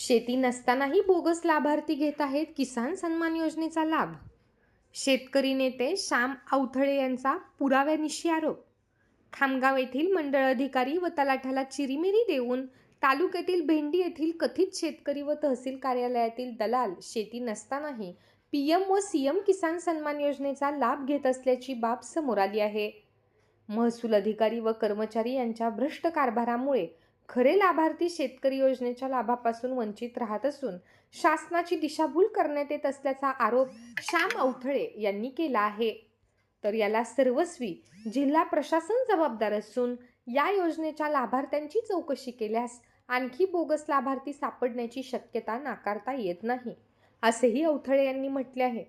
शेती नसतानाही बोगस लाभार्थी घेत आहेत किसान सन्मान योजनेचा लाभ. शेतकरी नेते श्याम अवथळे यांचा पुराव्यानिशी आरोप. खामगाव येथील मंडळ अधिकारी व तलाठ्याला चिरीमिरी देऊन तालुक्यातील भेंडी येथील कथित शेतकरी व तहसील कार्यालयातील दलाल शेती नसतानाही पी एम व सी एम किसान सन्मान योजनेचा लाभ घेत असल्याची बाब समोर आली आहे. महसूल अधिकारी व कर्मचारी यांच्या भ्रष्ट कारभारामुळे खरे लाभार्थी शेतकरी योजनेच्या लाभापासून वंचित राहत असून शासनाची दिशाभूल करण्यात येत असल्याचा आरोप श्याम अवथळे यांनी केला आहे. तर याला सर्वस्वी जिल्हा प्रशासन जबाबदार असून या योजनेच्या लाभार्थ्यांची चौकशी केल्यास आणखी बोगस लाभार्थी सापडण्याची शक्यता नाकारता येत नाही असेही अवथळे यांनी म्हटले आहे.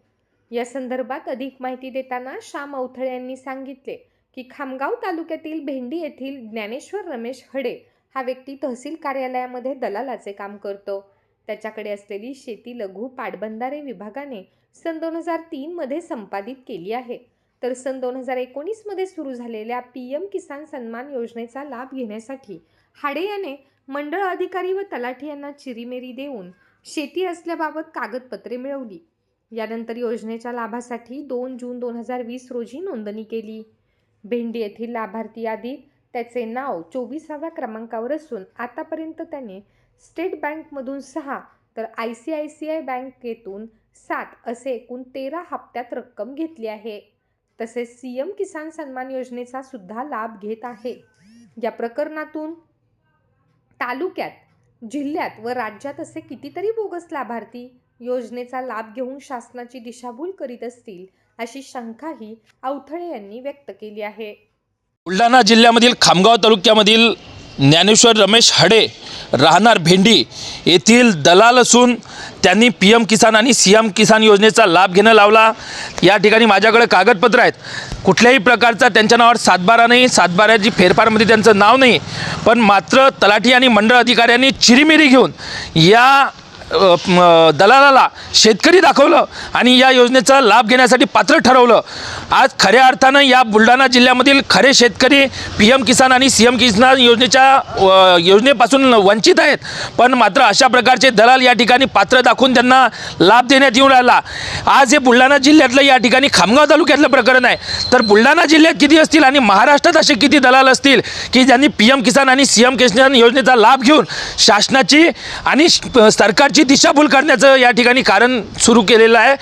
या संदर्भात अधिक माहिती देताना श्याम अवथळे यांनी सांगितले की खामगाव तालुक्यातील भेंडी येथील ज्ञानेश्वर रमेश हडे हा व्यक्ती तहसील कार्यालयामध्ये दलालाचे काम करतो. त्याच्याकडे असलेली शेती लघु पाटबंधारे विभागाने सन दोन हजार तीनमध्ये संपादित केली आहे. तर सन दोन हजार एकोणीसमध्ये सुरू झालेल्या पी एम किसान सन्मान योजनेचा लाभ घेण्यासाठी हाडे याने मंडळ अधिकारी व तलाठी यांना चिरीमेरी देऊन शेती असल्याबाबत कागदपत्रे मिळवली. यानंतर योजनेच्या लाभासाठी दोन जून दोन हजार वीस रोजी नोंदणी केली. भेंडी येथील लाभार्थी यादीत त्याचे नाव चोवीसाव्या क्रमांकावर असून आतापर्यंत त्याने स्टेट बँकमधून सहा तर I C I C I बँकेतून सात असे एकूण तेरा हप्त्यात रक्कम घेतली आहे. तसेच सी एम किसान सन्मान योजनेचा सुद्धा लाभ घेत आहे. या प्रकरणातून तालुक्यात जिल्ह्यात व राज्यात असे कितीतरी बोगस लाभार्थी योजनेचा लाभ घेऊन शासनाची दिशाभूल करीत असतील अशी शंकाही अवथळे यांनी व्यक्त केली आहे. बुलढाणा जिल्ह्यामधील खामगाव तालुक्यामधील ज्ञानेश्वर रमेश हडे राहणार भेंडी येथील दलाल असून त्यांनी पी एम किसान आणि सी एम किसान योजनेचा लाभ घेणं लावला. या ठिकाणी माझ्याकडे कागदपत्र आहेत. कुठल्याही प्रकारचा त्यांच्या नावावर सातबारा नाही. सातबाऱ्याची फेरफारमध्ये त्यांचं नाव नाही. पण मात्र तलाठी आणि मंडळ अधिकाऱ्यांनी चिरीमिरी घेऊन या दलालाला शेतकरी दाखवलं आणि या योजनेचा लाभ घेण्यासाठी पात्र ठरवलं. आज खऱ्या अर्थानं या बुलढाणा जिल्ह्यामधील खरे शेतकरी पी एम किसान आणि सी एम किसान योजनेच्या योजनेपासून वंचित आहेत. पण मात्र अशा प्रकारचे दलाल या ठिकाणी पात्र दाखवून त्यांना लाभ देण्यात येऊन राहिला. आज हे बुलढाणा जिल्ह्यातलं या ठिकाणी खामगाव तालुक्यातलं प्रकरण आहे. तर बुलढाणा जिल्ह्यात किती असतील आणि महाराष्ट्रात असे किती दलाल असतील की ज्यांनी पी एम किसान आणि सी एम किसान योजनेचा लाभ घेऊन शासनाची आणि सरकारची सरकारची दिशाभूल करण्याचं या ठिकाणी कारण सुरू केलेलं आहे.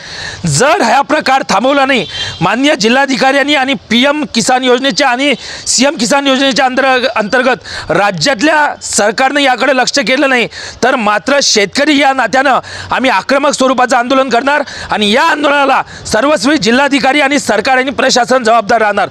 जर हा प्रकार थांबवला नाही मान्य जिल्हाधिकाऱ्यांनी आणि पी एम किसान योजनेच्या आणि सी एम किसान योजनेच्या अंतर अंतर्गत राज्यातल्या सरकारनं याकडे लक्ष केलं नाही तर मात्र शेतकरी या नात्यानं आम्ही आक्रमक स्वरूपाचं आंदोलन करणार आणि या आंदोलनाला सर्वस्वी जिल्हाधिकारी आणि सरकार आणि प्रशासन जबाबदार राहणार.